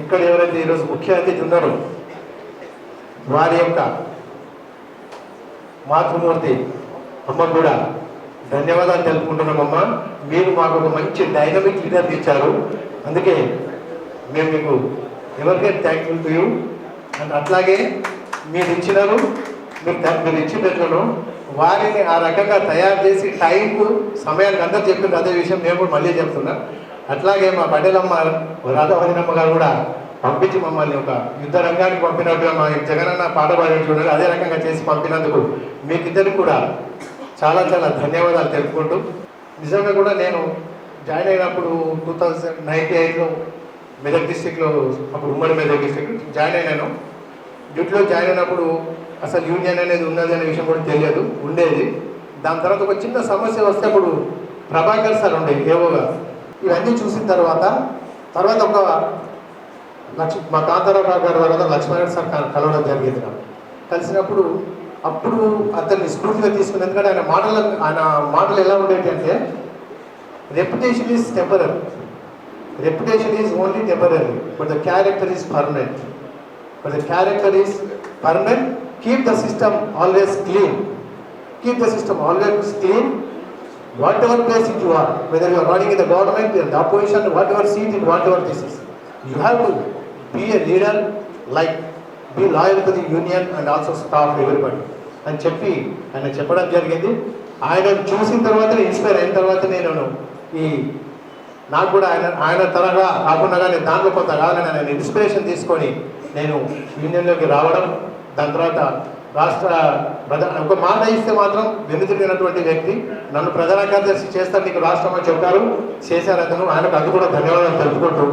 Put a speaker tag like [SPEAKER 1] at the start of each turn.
[SPEAKER 1] ఇక్కడ ఎవరైతే ఈరోజు ముఖ్య అతిథి ఉన్నారో వారి యొక్క మాతృమూర్తి అమ్మ కూడా ధన్యవాదాలు తెలుపుకుంటున్నామమ్మ మీరు మాకు ఒక మంచి డైనమిక్ లీడర్ ఇచ్చారు. అందుకే మేము మీకు ఎవరికైనా థ్యాంక్ఫుల్ టు యూ అండ్ అట్లాగే మీరు ఇచ్చినారు మీరు మీరు ఇచ్చినట్లను వారిని ఆ రకంగా తయారు చేసి టైంకు సమయానికి అందరు చెప్పింది అదే విషయం మేము కూడా మళ్ళీ చెప్తున్నా. అట్లాగే మా బండెలమ్మ రాధవదినమ్మ గారు కూడా పంపించి మమ్మల్ని ఒక యుద్ధ రంగానికి పంపినట్టుగా మా జగనన్న పాట పాడి చూడాలి అదే రకంగా చేసి పంపినందుకు మీకిద్దరికి కూడా చాలా చాలా ధన్యవాదాలు తెలుపుకుంటూ నిజంగా కూడా నేను జాయిన్ అయినప్పుడు టూ థౌజండ్ నైన్టీ ఎయిట్లో మెదక్ డిస్టిక్లో అప్పుడు ఉమ్మడి మెదక్ డిస్టిక్ జాయిన్ అయినాను. డ్యూటీలో జాయిన్ అయినప్పుడు అసలు యూనియన్ అనేది ఉన్నది అనే విషయం కూడా తెలియదు ఉండేది. దాని తర్వాత ఒక చిన్న సమస్య వస్తే అప్పుడు ప్రభాకర్ సార్ ఉండే ఏవోగా. ఇవన్నీ చూసిన తర్వాత తర్వాత ఒక లక్ష మా కాంతారావు గారి తర్వాత లక్ష్మణ సార్ కలవడం జరిగింది నాకు. కలిసినప్పుడు అప్పుడు అతన్ని స్ఫూర్తిగా తీసుకుని ఎందుకంటే ఆయన మాటలు ఆయన మాటలు ఎలా ఉండేవి అంటే reputation is temporary reputation is only temporary but the character is permanent but the character is permanent keep the system always clean keep the system always clean whatever place it you are whether you running in the government in the opposition whatever seat in whatever this is you have to be a leader like be loyal to the union and also staff everybody అని చెప్పి ఆయన చెప్పడం జరిగింది. ఆయన చూసిన తర్వాత inspire అయిన తర్వాత నేను ఈ నాకు కూడా ఆయన ఆయన తరగా కాకుండా కానీ దాంట్లో కొంత కావాలని ఆయన ఇన్స్పిరేషన్ తీసుకొని నేను యూనియన్లోకి రావడం దాని తర్వాత రాష్ట్ర ప్రధాన ఒక మాట ఇస్తే మాత్రం వెనుతిరిగినటువంటి వ్యక్తి నన్ను ప్రధాన కార్యదర్శి చేస్తాను నీకు రాష్ట్రం అని చెప్పారు. చేశారు అతను. ఆయనకు అది కూడా ధన్యవాదాలు తెలుపుకుంటూ